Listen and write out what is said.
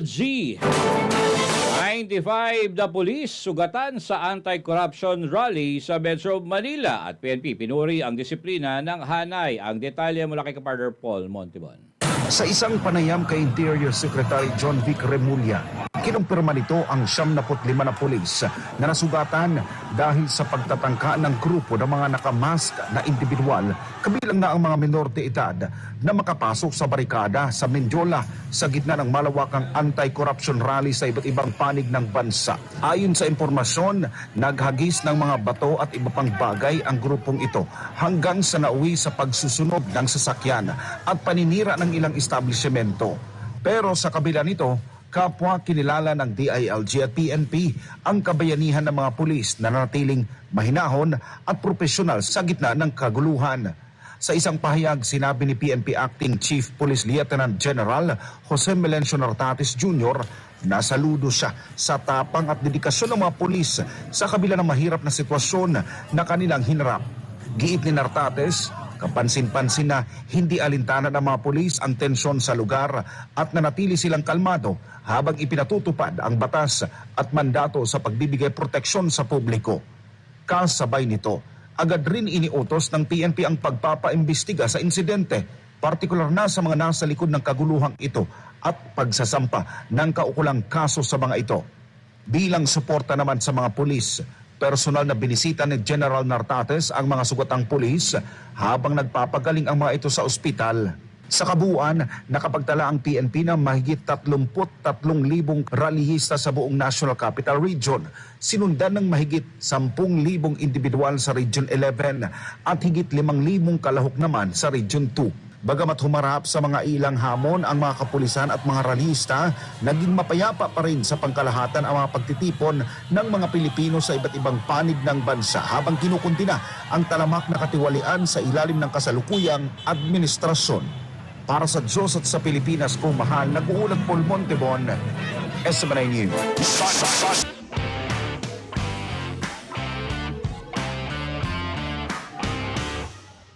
DILG 95 na pulis sugatan sa anti-corruption rally sa Metro Manila at PNP pinuri ang disiplina ng hanay. Ang detalye mula kay kapartner Paul Montibon. Sa isang panayam kay Interior Secretary John Vic Remulla, kinumpirma nito ang 75 na pulis na nasugatan dahil sa pagtatangka ng grupo ng mga nakamask na individual, kabilang na ang mga minor de edad na makapasok sa barikada sa Mendiola sa gitna ng malawakang anti-corruption rally sa iba't ibang panig ng bansa. Ayon sa impormasyon, naghagis ng mga bato at iba pang bagay ang grupong ito hanggang sa nauwi sa pagsusunog ng sasakyan at paninira ng ilang establishmento. Pero sa kabila nito, kapwa kinilala ng DILG at PNP ang kabayanihan ng mga pulis na nanatiling mahinahon at profesional sa gitna ng kaguluhan. Sa isang pahayag, sinabi ni PNP Acting Chief Police Lieutenant General Jose Melencio Nartates Jr. na saludo siya sa tapang at dedikasyon ng mga pulis sa kabila ng mahirap na sitwasyon na kanilang hinarap. Giit ni Nartates, kapansin-pansin na hindi alintana ng mga pulis ang tensyon sa lugar at nanatili silang kalmado habang ipinatutupad ang batas at mandato sa pagbibigay proteksyon sa publiko. Kasabay nito, agad rin iniutos ng PNP ang pagpapaimbestiga sa insidente, partikular na sa mga nasa likod ng kaguluhang ito at pagsasampa ng kaukulang kaso sa mga ito. Bilang suporta naman sa mga pulis, personal na binisita ni General Nartates ang mga sugatang pulis habang nagpapagaling ang mga ito sa ospital. Sa kabuuan, nakapagtala ang PNP ng mahigit 33,000 rallyista sa buong National Capital Region. Sinundan ng mahigit 10,000 individual sa Region 11 at higit 5,000 kalahok naman sa Region 2. Bagamat humarap sa mga ilang hamon ang mga kapulisan at mga rallyista, naging mapayapa pa rin sa pangkalahatan ang mga pagtitipon ng mga Pilipino sa iba't ibang panig ng bansa habang kinukuntina ang talamak na katiwalian sa ilalim ng kasalukuyang administrasyon. Para sa Diyos at sa Pilipinas kung mahal, nag-uulat Paul Montebon, SMNI News.